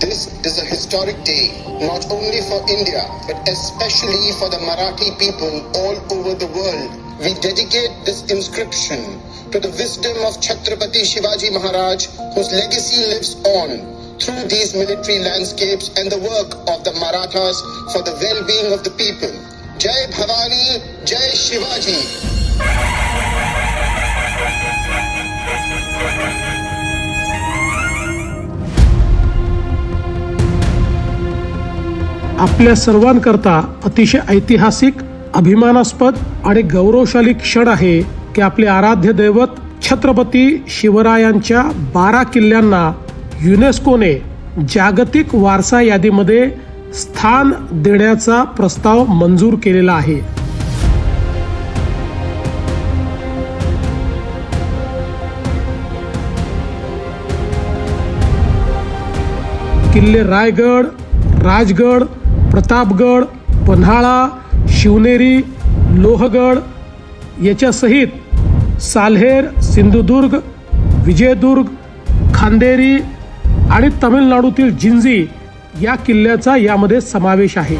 This is a historic day, not only for India, but especially for the Marathi people all over the world. We dedicate this inscription to the wisdom of Chhatrapati Shivaji Maharaj, whose legacy lives on through these military landscapes and the work of the Marathas for the well-being of the people. Jai Bhavani, Jai Shivaji. आपल्या सर्वांकरता अतिशय ऐतिहासिक अभिमानास्पद आणि गौरवशाली क्षण आहे की आपले आराध्य दैवत छत्रपती शिवरायांच्या बारा किल्ल्यांना युनेस्कोने जागतिक वारसा यादीमध्ये स्थान देण्याचा प्रस्ताव मंजूर केलेला आहे. किल्ले रायगड राजगड प्रतापगड पन्हाळा शिवनेरी लोहगड याच्यासहित साल्हेर सिंधुदुर्ग विजयदुर्ग खांदेरी आणि तमिळनाडूतील जिंजी या किल्ल्याचा यामध्ये समावेश आहे.